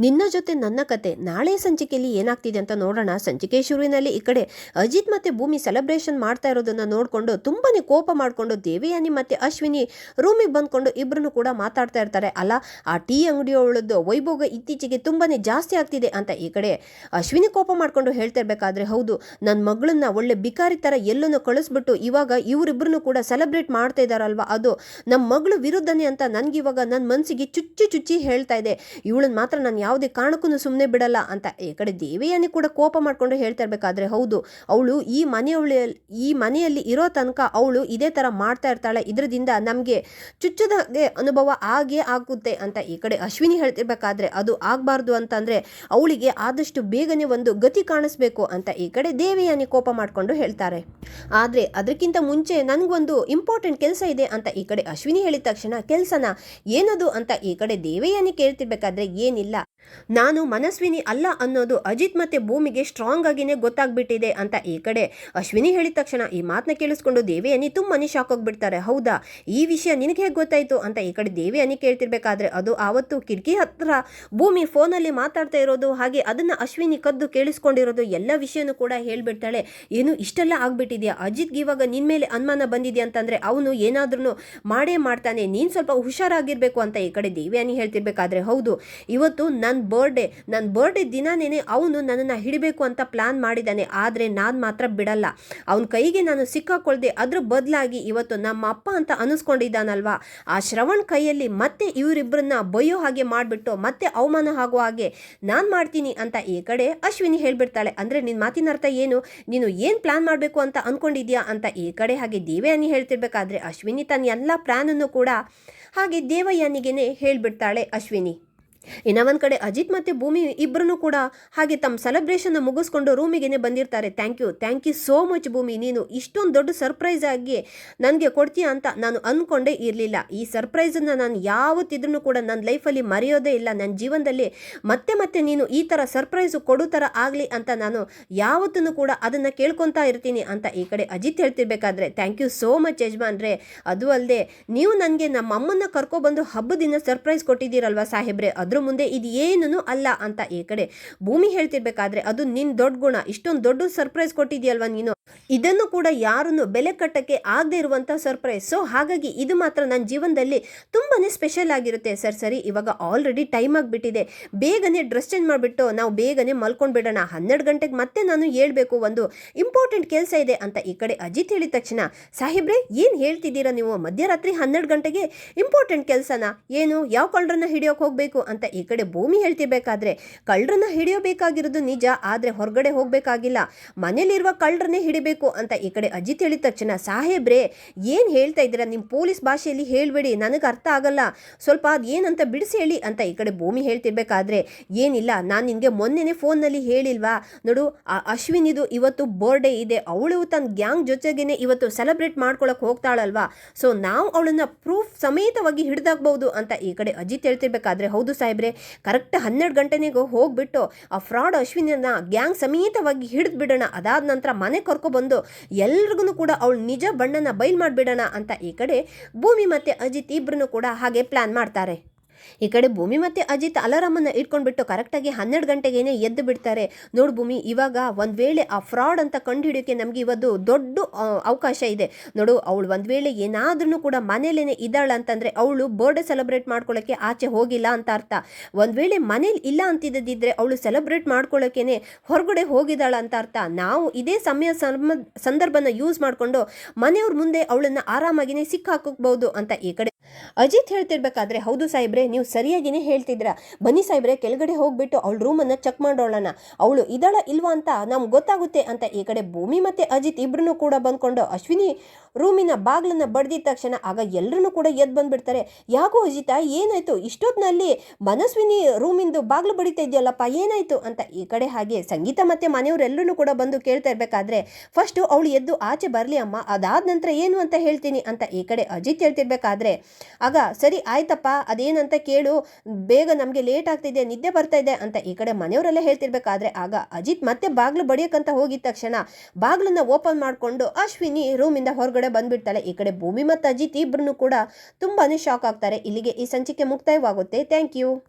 ನಿನ್ನ ಜೊತೆ ನನ್ನ ಕತೆ ನಾಳೆ ಸಂಚಿಕೆಯಲ್ಲಿ ಏನಾಗ್ತಿದೆ ಅಂತ ನೋಡೋಣ. ಸಂಚಿಕೆ ಶುರುವಿನಲ್ಲಿ ಈ ಕಡೆ ಅಜಿತ್ ಮತ್ತೆ ಭೂಮಿ ಸೆಲೆಬ್ರೇಷನ್ ಮಾಡ್ತಾ ಇರೋದನ್ನ ನೋಡಿಕೊಂಡು ತುಂಬಾನೇ ಕೋಪ ಮಾಡಿಕೊಂಡು ದೇವಯಾನಿ ಮತ್ತೆ ಅಶ್ವಿನಿ ರೂಮಿಗೆ ಬಂದ್ಕೊಂಡು ಇಬ್ಬರನ್ನು ಕೂಡ ಮಾತಾಡ್ತಾ ಇರ್ತಾರೆ. ಅಲ್ಲ, ಆ ಟೀ ಅಂಗಡಿಯವಳದ್ದು ವೈಭೋಗ ಇತ್ತೀಚೆಗೆ ತುಂಬಾನೇ ಜಾಸ್ತಿ ಆಗ್ತಿದೆ ಅಂತ ಈ ಕಡೆ ಅಶ್ವಿನಿ ಕೋಪ ಮಾಡ್ಕೊಂಡು ಹೇಳ್ತಾ ಇರ್ಬೇಕಾದ್ರೆ ಹೌದು ನನ್ನ ಮಗಳನ್ನ ಒಳ್ಳೆ ಬಿಕಾರಿ ತರ ಎಲ್ಲನೂ ಕಳಿಸ್ಬಿಟ್ಟು ಇವಾಗ ಇವರಿಬ್ಬರನ್ನು ಕೂಡ ಸೆಲೆಬ್ರೇಟ್ ಮಾಡ್ತಾ ಇದಾರಲ್ವಾ? ಅದು ನಮ್ಮ ಮಗಳು ವಿರುದ್ಧನೇ ಅಂತ ನನಗಿವಾಗ ನನ್ನ ಮನಸ್ಸಿಗೆ ಚುಚ್ಚಿ ಚುಚ್ಚಿ ಹೇಳ್ತಾ ಇದೆ. ಇವಳನ್ನ ಮಾತ್ರ ನಾನು ಯಾವುದೇ ಕಾರಣಕ್ಕೂ ಸುಮ್ಮನೆ ಬಿಡಲ್ಲ ಅಂತ. ಈ ಕಡೆ ದೇವಿಯಾನಿ ಕೂಡ ಕೋಪ ಮಾಡಿಕೊಂಡು ಹೇಳ್ತಾ ಇರಬೇಕಾದ್ರೆ ಹೌದು, ಅವಳು ಈ ಮನೆಯವಳ ಈ ಮನೆಯಲ್ಲಿ ಇರೋ ತನಕ ಅವಳು ಇದೇ ಥರ ಮಾಡ್ತಾ ಇರ್ತಾಳೆ. ಇದರಿಂದ ನಮಗೆ ಚುಚ್ಚದಾಗೆ ಅನುಭವ ಆಗೇ ಆಗುತ್ತೆ ಅಂತ ಈ ಕಡೆ ಅಶ್ವಿನಿ ಹೇಳ್ತಿರ್ಬೇಕಾದ್ರೆ ಅದು ಆಗಬಾರ್ದು ಅಂತಂದರೆ ಅವಳಿಗೆ ಆದಷ್ಟು ಬೇಗನೆ ಒಂದು ಗತಿ ಕಾಣಿಸ್ಬೇಕು ಅಂತ ಈ ಕಡೆ ದೇವಿಯಾನಿ ಕೋಪ ಮಾಡಿಕೊಂಡು ಹೇಳ್ತಾರೆ. ಆದರೆ ಅದಕ್ಕಿಂತ ಮುಂಚೆ ನನಗೊಂದು ಇಂಪಾರ್ಟೆಂಟ್ ಕೆಲಸ ಇದೆ ಅಂತ ಈ ಕಡೆ ಅಶ್ವಿನಿ ಹೇಳಿದ ತಕ್ಷಣ, ಕೆಲಸನ? ಏನದು? ಅಂತ ಈ ಕಡೆ ದೇವಯಾನಿ ಕೇಳ್ತಿರ್ಬೇಕಾದ್ರೆ ಏನಿಲ್ಲ. ನಾನು ಮನಸ್ವಿನಿ ಅಲ್ಲ ಅನ್ನೋದು ಅಜಿತ್ ಮತ್ತೆ ಭೂಮಿಗೆ ಸ್ಟ್ರಾಂಗ್ ಆಗಿನೇ ಗೊತ್ತಾಗ್ಬಿಟ್ಟಿದೆ ಅಂತ ಈ ಕಡೆ. ಅಶ್ವಿನಿ ಹೇಳಿದ ತಕ್ಷಣ ಈ ಮಾತನ್ನ ಕೇಳಿಸ್ಕೊಂಡು ದೇವಿಯನಿ ತುಂಬಾನೇ ಶಾಕ್ ಹೋಗ್ಬಿಡ್ತಾರೆ ಹೌದಾ? ಈ ವಿಷಯ ನಿನಗೆ ಹೇಗೆ ಗೊತ್ತಾಯ್ತು ಅಂತ ಈ ಕಡೆ ದೇವಿಯನಿ ಕೇಳ್ತಿರ್ಬೇಕಾದ್ರೆ ಅದು ಆವತ್ತು ಕಿಟಕಿ ಹತ್ರ ಭೂಮಿ ಫೋನಲ್ಲಿ ಮಾತಾಡ್ತಾ ಇರೋದು, ಹಾಗೆ ಅದನ್ನ ಅಶ್ವಿನಿ ಕದ್ದು ಕೇಳಿಸ್ಕೊಂಡಿರೋದು, ಎಲ್ಲ ವಿಷಯನೂ ಕೂಡ ಹೇಳ್ಬಿಡ್ತಾಳೆ. ಏನು ಇಷ್ಟೆಲ್ಲ ಆಗ್ಬಿಟ್ಟಿದ್ಯಾ? ಅಜಿತ್ಗೆ ಇವಾಗ ನಿನ್ ಮೇಲೆ ಅನುಮಾನ ಬಂದಿದ್ಯಾ ಅಂತಂದ್ರೆ ಅವನು ಏನಾದ್ರೂ ಮಾಡೇ ಮಾಡ್ತಾನೆ. ನೀನ್ ಸ್ವಲ್ಪ ಹುಷಾರಾಗಿರ್ಬೇಕು ಅಂತ ಈ ಕಡೆ ದೇವಿಯಾನಿ ಹೇಳ್ತಿರ್ಬೇಕಾದ್ರೆ. ಹೌದು, ಇವತ್ತು ನನ್ನ ಬರ್ಡೇ ನನ್ನ ಬರ್ಡೇ ದಿನನೇ ಅವನು ನನ್ನನ್ನು ಹಿಡಬೇಕು ಅಂತ ಪ್ಲಾನ್ ಮಾಡಿದ್ದಾನೆ ಆದರೆ ನಾನು ಮಾತ್ರ ಬಿಡಲ್ಲ. ಅವನ ಕೈಗೆ ನಾನು ಸಿಕ್ಕಾಕೊಳ್ದೆ ಅದ್ರ ಬದಲಾಗಿ ಇವತ್ತು ನಮ್ಮ ಅಪ್ಪ ಅಂತ ಅನಿಸ್ಕೊಂಡಿದ್ದಾನಲ್ವಾ? ಆ ಶ್ರವಣ್ ಕೈಯಲ್ಲಿ ಮತ್ತೆ ಇವರಿಬ್ಬರನ್ನ ಬೈಯೋ ಹಾಗೆ ಮಾಡಿಬಿಟ್ಟು ಮತ್ತೆ ಅವಮಾನ ಆಗುವ ಹಾಗೆ ನಾನು ಮಾಡ್ತೀನಿ ಅಂತ ಈ ಕಡೆ ಅಶ್ವಿನಿ ಹೇಳಿಬಿಡ್ತಾಳೆ. ಅಂದರೆ ನಿನ್ನ ಮಾತಿನ ಅರ್ಥ ಏನು? ನೀನು ಏನು ಪ್ಲಾನ್ ಮಾಡಬೇಕು ಅಂತ ಅಂದ್ಕೊಂಡಿದ್ಯಾ ಅಂತ ಈ ಕಡೆ ಹಾಗೆ ದೇವಯಾನಿ ಹೇಳ್ತಿರ್ಬೇಕಾದ್ರೆ ಅಶ್ವಿನಿ ತನ್ನ ಎಲ್ಲ ಪ್ಲಾನನ್ನು ಕೂಡ ಹಾಗೆ ದೇವಯಾನಿಗೇನೆ ಹೇಳಿಬಿಡ್ತಾಳೆ ಅಶ್ವಿನಿ. ಇನ್ನ ಒಂದು ಕಡೆ ಅಜಿತ್ ಮತ್ತೆ ಭೂಮಿ ಇಬ್ಬರೂ ಕೂಡ ಹಾಗೆ ತಮ್ಮ ಸೆಲೆಬ್ರೇಷನ್ ಮುಗಿಸ್ಕೊಂಡು ರೂಮಿಗೆನೆ ಬಂದಿರ್ತಾರೆ. Thank you thank you so much Bhoomi. ನೀನು ಇಷ್ಟೊಂದು ದೊಡ್ಡ ಸರ್ಪ್ರೈಸ್ ಆಗಿ ನನಗೆ ಕೊಡ್ತೀಯ ಅಂತ ನಾನು ಅಂದ್ಕೊಂಡೇ ಇರಲಿಲ್ಲ. ಈ ಸರ್ಪ್ರೈಸನ್ನು ನಾನು ಯಾವತ್ತಿದ್ರೂ ಕೂಡ ನನ್ನ ಲೈಫಲ್ಲಿ ಮರೆಯೋದೇ ಇಲ್ಲ. ನನ್ನ ಜೀವನದಲ್ಲಿ ಮತ್ತೆ ಮತ್ತೆ ನೀನು ಈ ಥರ ಸರ್ಪ್ರೈಸು ಕೊಡೋ ಥರ ಆಗಲಿ ಅಂತ ನಾನು ಯಾವತ್ತೂ ಕೂಡ ಅದನ್ನು ಕೇಳ್ಕೊತಾ ಇರ್ತೀನಿ ಅಂತ ಈ ಕಡೆ ಅಜಿತ್ ಹೇಳ್ತಿರ್ಬೇಕಾದ್ರೆ ಥ್ಯಾಂಕ್ ಯು ಸೋ ಮಚ್ ಯಜಮಾನ್ರೆ. ಅದು ಅಲ್ಲದೆ ನೀವು ನನಗೆ ನಮ್ಮ ಅಮ್ಮನ್ನ ಕರ್ಕೊಬಂದು ಹಬ್ಬದಿನ ಸರ್ಪ್ರೈಸ್ ಕೊಟ್ಟಿದ್ದೀರಲ್ವಾ ಸಾಹೇಬ್ರೆ? ಅದ್ರ ಮುಂದೆ ಇದು ಏನೂ ಅಲ್ಲ ಅಂತ ಈ ಕಡೆ ಭೂಮಿ ಹೇಳ್ತಿರ್ಬೇಕಾದ್ರೆ ಅದು ನಿನ್ ದೊಡ್ಡ ಗುಣ. ಇಷ್ಟೊಂದು ದೊಡ್ಡ ಸರ್ಪ್ರೈಸ್ ಕೊಟ್ಟಿದ್ಯಲ್ವಾ ನೀನು? ಇದನ್ನು ಕೂಡ ಯಾರನ್ನು ಬೆಲೆ ಕಟ್ಟಕ್ಕೆ ಆಗದೆ ಇರುವಂತ ಸರ್ಪ್ರೈಸ್ ಸೊ ಹಾಗಾಗಿ ಇದು ಮಾತ್ರ ನನ್ನ ಜೀವನದಲ್ಲಿ ತುಂಬಾನೇ ಸ್ಪೆಷಲ್ ಆಗಿರುತ್ತೆ ಸರ್. ಸರಿ, ಇವಾಗ ಆಲ್ರೆಡಿ ಟೈಮ್ ಆಗಿಬಿಟ್ಟಿದೆ. ಬೇಗನೆ ಡ್ರೆಸ್ ಚೇಂಜ್ ಮಾಡಿಬಿಟ್ಟು ನಾವು ಬೇಗನೆ ಮಲ್ಕೊಂಡು ಬಿಡೋಣ. ಹನ್ನೆರಡು ಗಂಟೆಗೆ ಮತ್ತೆ ನಾನು ಹೇಳ್ಬೇಕು ಒಂದು ಇಂಪಾರ್ಟೆಂಟ್ ಕೆಲಸ ಇದೆ ಅಂತ ಈ ಕಡೆ ಅಜಿತ್ ಹೇಳಿದ ತಕ್ಷಣ. ಸಾಹೇಬ್ರೆ, ಏನು ಹೇಳ್ತಿದ್ದೀರಾ ನೀವು? ಮಧ್ಯರಾತ್ರಿ ಹನ್ನೆರಡು ಗಂಟೆಗೆ ಇಂಪಾರ್ಟೆಂಟ್ ಕೆಲಸನ? ಏನು? ಯಾವ ಕಳ್ಳರನ್ನ ಹಿಡಿಯೋಕೆ ಹೋಗಬೇಕು ಅಂತ ಈ ಕಡೆ ಭೂಮಿ ಹೇಳ್ತಿರ್ಬೇಕಾದ್ರೆ ಕಳ್ಳರನ್ನ ಹಿಡಿಯಬೇಕಾಗಿರೋದು ನಿಜ, ಆದರೆ ಹೊರಗಡೆ ಹೋಗಬೇಕಾಗಿಲ್ಲ. ಮನೇಲಿರುವ ಕಳ್ಳರನ್ನೇ ಹಿಡಿಬೇಕು ಅಂತ ಈ ಕಡೆ ಅಜಿತ್ ಹೇಳಿದ ತಕ್ಷಣ, ಸಾಹೇಬ್ರೆ, ಏನು ಹೇಳ್ತಾ ಇದ್ದೀರಾ? ನಿಮ್ಮ ಪೊಲೀಸ್ ಭಾಷೆಯಲ್ಲಿ ಹೇಳಬೇಡಿ, ನನಗೆ ಅರ್ಥ ಆಗಲ್ಲ. ಸ್ವಲ್ಪ ಅದು ಏನಂತ ಬಿಡಿಸಿ ಹೇಳಿ ಅಂತ ಈ ಕಡೆ ಭೂಮಿ ಹೇಳ್ತಿರ್ಬೇಕಾದ್ರೆ, ಏನಿಲ್ಲ, ನಾನು ನಿಮಗೆ ಮೊನ್ನೆನೇ ಫೋನ್ನಲ್ಲಿ ಹೇಳಿಲ್ವಾ? ನೋಡು, ಆ ಅಶ್ವಿನಿದು ಇವತ್ತು ಬರ್ಡೇ ಇದೆ. ಅವಳು ತನ್ನ ಗ್ಯಾಂಗ್ ಜೊತೆಗೇನೆ ಇವತ್ತು ಸೆಲೆಬ್ರೇಟ್ ಮಾಡ್ಕೊಳಕ್ಕೆ ಹೋಗ್ತಾಳಲ್ವಾ? ಸೊ, ನಾವು ಅವಳನ್ನು ಪ್ರೂಫ್ ಸಮೇತವಾಗಿ ಹಿಡಿದಾಗ್ಬೋದು ಅಂತ ಈ ಕಡೆ ಅಜಿತ್ ಹೇಳ್ತಿರ್ಬೇಕಾದ್ರೆ, ಹೌದು ಸಾಹೇಬ್ರೆ ಕರೆಕ್ಟ್ ಹನ್ನೆರಡು ಗಂಟೆನಿಗೂ ಹೋಗಿಬಿಟ್ಟು ಆ ಫ್ರಾಡ್ ಅಶ್ವಿನಿಯನ್ನ ಗ್ಯಾಂಗ್ ಸಮೇತವಾಗಿ ಹಿಡಿದು ಬಿಡೋಣ. ಅದಾದ ನಂತರ ಮನೆ ಕರ್ಕೊಬಂದು ಎಲ್ರಿಗೂ ಕೂಡ ಅವಳು ನಿಜ ಬಣ್ಣನ ಬಯಲು ಮಾಡಿಬಿಡೋಣ ಅಂತ ಈ ಕಡೆ ಭೂಮಿ ಮತ್ತು ಅಜಿತ್ ಇಬ್ರು ಕೂಡ ಹಾಗೆ ಪ್ಲ್ಯಾನ್ ಮಾಡ್ತಾರೆ. ಈ ಕಡೆ ಭೂಮಿ ಮತ್ತೆ ಅಜಿತ್ ಅಲಾರಾಮನ್ನ ಇಟ್ಕೊಂಡ್ಬಿಟ್ಟು ಕರೆಕ್ಟಾಗಿ ಹನ್ನೆರಡು ಗಂಟೆಗೇನೆ ಎದ್ದು ಬಿಡ್ತಾರೆ. ನೋಡು ಭೂಮಿ, ಇವಾಗ ಒಂದು ವೇಳೆ ಆ ಫ್ರಾಡ್ ಅಂತ ಕಂಡುಹಿಡಿಯೋಕೆ ನಮಗೆ ಇವತ್ತು ದೊಡ್ಡ ಅವಕಾಶ ಇದೆ. ನೋಡು, ಅವಳು ಒಂದು ವೇಳೆ ಏನಾದ್ರೂ ಕೂಡ ಮನೇಲೇನೆ ಇದ್ದಾಳೆ ಅಂತಂದ್ರೆ ಅವಳು ಬರ್ಡೇ ಸೆಲೆಬ್ರೇಟ್ ಮಾಡ್ಕೊಳ್ಳೋಕೆ ಆಚೆ ಹೋಗಿಲ್ಲ ಅಂತ ಅರ್ಥ. ಒಂದು ವೇಳೆ ಮನೇಲಿ ಇಲ್ಲ ಅಂತಿದ್ದಿದ್ರೆ ಅವಳು ಸೆಲೆಬ್ರೇಟ್ ಮಾಡ್ಕೊಳ್ಳೋಕ್ಕೇನೆ ಹೊರಗಡೆ ಹೋಗಿದ್ದಾಳ ಅಂತ ಅರ್ಥ. ನಾವು ಇದೇ ಸಮಯ ಸಮ ಸಂದರ್ಭನ ಯೂಸ್ ಮಾಡಿಕೊಂಡು ಮನೆಯವ್ರ ಮುಂದೆ ಅವಳನ್ನ ಆರಾಮಾಗಿನೇ ಸಿಕ್ಕಾಕಬಹುದು ಅಂತ ಈ ಕಡೆ. ಅಜಿತ್ ಹೇಳ್ತಿರ್ಬೇಕಾದ್ರೆ, ಹೌದು ಸಾಹೇಬ್ರೆ ನೀವು ಸರಿಯಾಗಿನೇ ಹೇಳ್ತಿದ್ರ ಬನ್ನಿ ಸಾಹೇಬ್ರೆ, ಕೆಳಗಡೆ ಹೋಗ್ಬಿಟ್ಟು ಅವಳ ರೂಮನ್ನು ಚೆಕ್ ಮಾಡೋಣ ಅವಳು ಇದಳ ಇಲ್ವಾ ಅಂತ ನಮ್ಗೆ ಗೊತ್ತಾಗುತ್ತೆ ಅಂತ ಈ ಕಡೆ ಭೂಮಿ ಮತ್ತೆ ಅಜಿತ್ ಇಬ್ರು ಕೂಡ ಬಂದ್ಕೊಂಡು ಅಶ್ವಿನಿ ರೂಮಿನ ಬಾಗಿಲನ್ನು ಬಡ್ದಿದ ತಕ್ಷಣ ಆಗ ಎಲ್ಲರೂ ಕೂಡ ಎದ್ದು ಬಂದ್ಬಿಡ್ತಾರೆ. ಯಾಕೋ ಅಜಿತ, ಏನಾಯ್ತು? ಇಷ್ಟೊತ್ತಿನಲ್ಲಿ ಮನಸ್ವಿನಿ ರೂಮಿಂದು ಬಾಗಿಲು ಬಡಿತಾ ಇದೆಯಲ್ಲಪ್ಪ, ಏನಾಯ್ತು? ಅಂತ ಈ ಕಡೆ ಹಾಗೆ ಸಂಗೀತ ಮತ್ತೆ ಮನೆಯವರೆಲ್ಲರೂ ಕೂಡ ಬಂದು ಕೇಳ್ತಾ ಇರಬೇಕಾದ್ರೆ ಫಸ್ಟು ಅವಳು ಎದ್ದು ಆಚೆ ಬರಲಿ ಅಮ್ಮ, ಅದಾದ ನಂತರ ಏನು ಅಂತ ಹೇಳ್ತೀನಿ ಅಂತ ಈ ಕಡೆ ಅಜಿತ್ ಹೇಳ್ತಿರ್ಬೇಕಾದ್ರೆ, ಆಗ ಸರಿ ಆಯ್ತಪ್ಪ, ಅದೇನಂತ ಕೇಳು, ಬೇಗ ನಮಗೆ ಲೇಟ್ ಆಗ್ತಿದೆ, ನಿದ್ದೆ ಬರ್ತಾ ಇದೆ ಅಂತ ಈ ಕಡೆ ಮನೆಯವರೆಲ್ಲ ಹೇಳ್ತಿರ್ಬೇಕಾದ್ರೆ, ಆಗ ಅಜಿತ್ ಮತ್ತೆ ಬಾಗಿಲು ಬಡಿಯೋಕ್ಕಂತ ಹೋಗಿದ ತಕ್ಷಣ ಬಾಗಿಲನ್ನ ಓಪನ್ ಮಾಡಿಕೊಂಡು ಅಶ್ವಿನಿ ರೂಮಿಂದ ಹೊರಗಡೆ ಬಂದ್ಬಿಡ್ತಾಳೆ. ಈ ಕಡೆ ಭೂಮಿ ಮತ್ತು ಅಜಿತ್ ಇಬ್ರು ಕೂಡ ತುಂಬಾ ಶಾಕ್ ಆಗ್ತಾರೆ. ಇಲ್ಲಿಗೆ ಈ ಸಂಚಿಕೆ ಮುಕ್ತಾಯವಾಗುತ್ತೆ. Thank you